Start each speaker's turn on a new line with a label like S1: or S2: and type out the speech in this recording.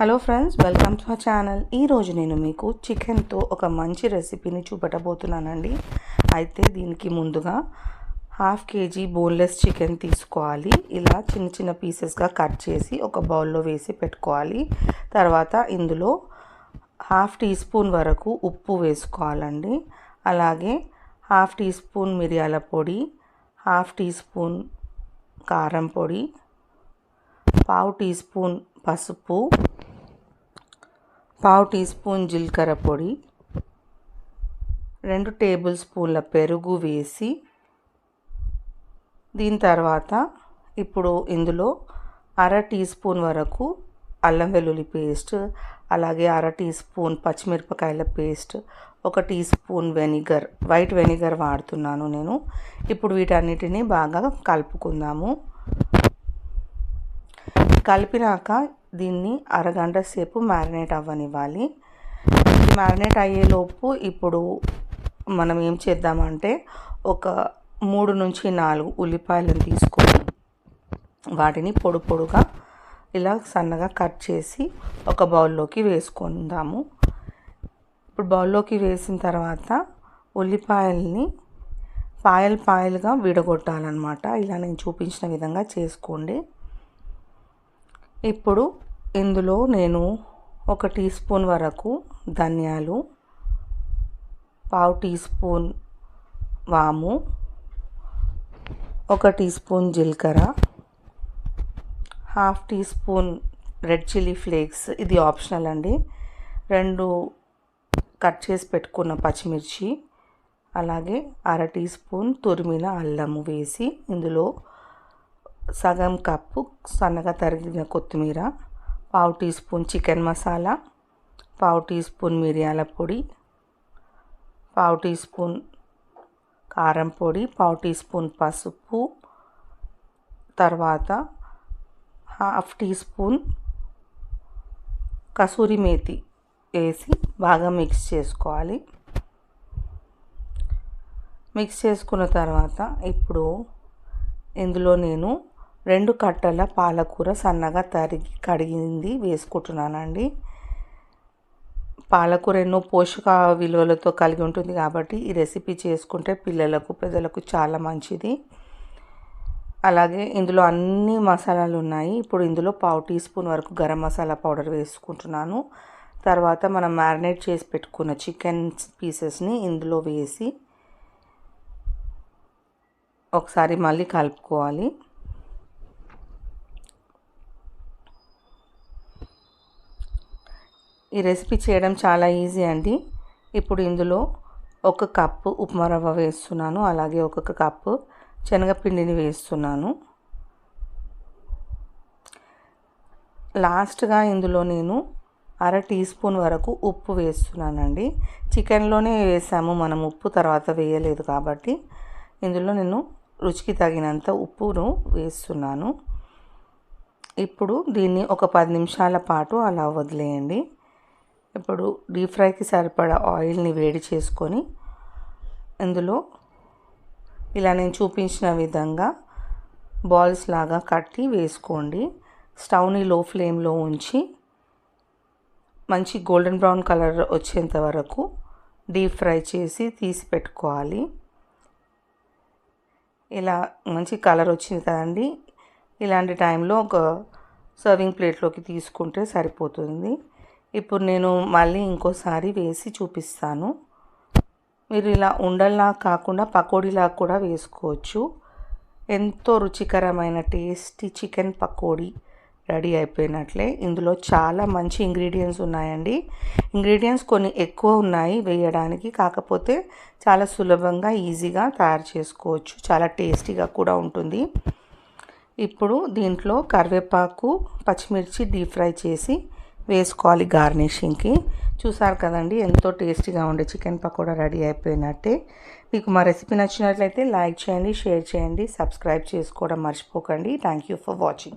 S1: Hello friends welcome to our channel ఈరోజు నేను మీకు చికెన్తో ఒక మంచి రెసిపీని చూపెట్టబోతున్నానండి. అయితే దీనికి ముందుగా హాఫ్ కేజీ బోన్లెస్ చికెన్ తీసుకోవాలి. ఇలా చిన్న చిన్న పీసెస్గా కట్ చేసి ఒక బౌల్లో వేసి పెట్టుకోవాలి. తర్వాత ఇందులో హాఫ్ టీ స్పూన్ వరకు ఉప్పు వేసుకోవాలండి. అలాగే హాఫ్ టీ స్పూన్ మిరియాల పొడి హాఫ్ టీ స్పూన్ కారం పొడి పావు టీ స్పూన్ పసుపు పావు టీ స్పూన్ జీలకర్ర పొడి రెండు టేబుల్ స్పూన్ల పెరుగు వేసి దీని తర్వాత ఇప్పుడు ఇందులో అర టీ స్పూన్ వరకు అల్లం వెల్లుల్లి పేస్ట్ అలాగే అర టీ స్పూన్ పచ్చిమిరపకాయల పేస్ట్ ఒక teaspoon vinegar white vinegar వాడుతున్నాను నేను. ఇప్పుడు వీటన్నిటిని బాగా కలుపుకుందాము. కలిపినాక దీన్ని అరగంట సేపు మ్యారినేట్ అవ్వనివ్వాలి. మ్యారినేట్ అయ్యేలోపు ఇప్పుడు మనం ఏం చేద్దామంటే ఒక మూడు నుంచి నాలుగు ఉల్లిపాయలను తీసుకొని వాటిని పొడి పొడుగా ఇలా సన్నగా కట్ చేసి ఒక బౌల్లోకి వేసుకుందాము. ఇప్పుడు బౌల్లోకి వేసిన తర్వాత ఉల్లిపాయల్ని పాయలు పాయలుగా విడగొట్టాలన్నమాట. ఇలా నేను చూపించిన విధంగా చేసుకోండి. ఇప్పుడు ఇందులో నేను ఒక టీ స్పూన్ వరకు ధనియాలు పావు టీ స్పూన్ వాము ఒక టీ స్పూన్ జీలకర్ర half teaspoon red chilli flakes ఇది ఆప్షనల్ అండి. రెండు కట్ చేసి పెట్టుకున్న పచ్చిమిర్చి అలాగే అర టీ స్పూన్ తురిమిన అల్లము వేసి ఇందులో సగం కప్పు సన్నగా తరిగిన కొత్తిమీర పావు టీ స్పూన్ చికెన్ మసాలా పావు టీ స్పూన్ మిరియాల పొడి పావు టీ స్పూన్ కారం పొడి పావు టీ స్పూన్ పసుపు తర్వాత half teaspoon kasuri methi వేసి బాగా మిక్స్ చేసుకోవాలి. మిక్స్ చేసుకున్న తర్వాత ఇప్పుడు ఇందులో నేను రెండు కట్టల పాలకూర సన్నగా తరిగి కడిగింది వేసుకుంటున్నానండి. పాలకూర ఎన్నో పోషక విలువలతో కలిగి ఉంటుంది కాబట్టి ఈ రెసిపీ చేసుకుంటే పిల్లలకు పెద్దలకు చాలా మంచిది. అలాగే ఇందులో అన్ని మసాలాలు ఉన్నాయి. ఇప్పుడు ఇందులో పావు టీ స్పూన్ వరకు గరం మసాలా పౌడర్ వేసుకుంటున్నాను. తర్వాత మనం మ్యారినేట్ చేసి పెట్టుకున్న చికెన్ పీసెస్ని ఇందులో వేసి ఒకసారి మళ్ళీ కలుపుకోవాలి. ఈ రెసిపీ చేయడం చాలా ఈజీ అండి. ఇప్పుడు ఇందులో ఒక కప్పు ఉప్మా రవ్వ వేస్తున్నాను. అలాగే ఒక్కొక్క కప్పు శనగపిండిని వేస్తున్నాను. లాస్ట్గా ఇందులో నేను అర టీ స్పూన్ వరకు ఉప్పు వేస్తున్నానండి. చికెన్లోనే వేసాము. మనం ఉప్పు తర్వాత వేయలేదు కాబట్టి ఇందులో నేను రుచికి తగినంత ఉప్పును వేస్తున్నాను. ఇప్పుడు దీన్ని ఒక పది నిమిషాల పాటు అలా వదిలేయండి. ఇప్పుడు డీప్ ఫ్రైకి సరిపడా ఆయిల్ని వేడి చేసుకొని ఇందులో ఇలా నేను చూపించిన విధంగా బాల్స్ లాగా కట్టి వేసుకోండి. స్టవ్ని లో ఫ్లేమ్లో ఉంచి మంచి గోల్డెన్ బ్రౌన్ కలర్ వచ్చేంత వరకు డీప్ ఫ్రై చేసి తీసి పెట్టుకోవాలి. ఇలా మంచి కలర్ వచ్చింది కదండి. ఇలాంటి టైంలో ఒక సర్వింగ్ ప్లేట్లోకి తీసుకుంటే సరిపోతుంది. ఇప్పుడు నేను మళ్ళీ ఇంకోసారి వేసి చూపిస్తాను. మీరు ఇలా ఉండల్లా కాకుండా పకోడీలా కూడా వేసుకోవచ్చు. ఎంతో రుచికరమైన టేస్టీ చికెన్ పకోడీ రెడీ అయిపోయినట్లే. ఇందులో చాలా మంచి ఇంగ్రీడియంట్స్ ఉన్నాయండి. ఇంగ్రీడియంట్స్ కొన్ని ఎక్కువ ఉన్నాయి వేయడానికి. కాకపోతే చాలా సులభంగా ఈజీగా తయారు చేసుకోవచ్చు. చాలా టేస్టీగా కూడా ఉంటుంది. ఇప్పుడు దీంట్లో కరివేపాకు పచ్చిమిర్చి డీప్ ఫ్రై చేసి వేసుకోవాలి గార్నిషింగ్కి. చూసారు కదండి ఎంతో టేస్టీగా ఉండే చికెన్ పకోడా రెడీ అయిపోయినట్టే. మీకు మా రెసిపీ నచ్చినట్లయితే లైక్ చేయండి షేర్ చేయండి సబ్స్క్రైబ్ చేసుకోవడం మర్చిపోకండి. Thank you for watching.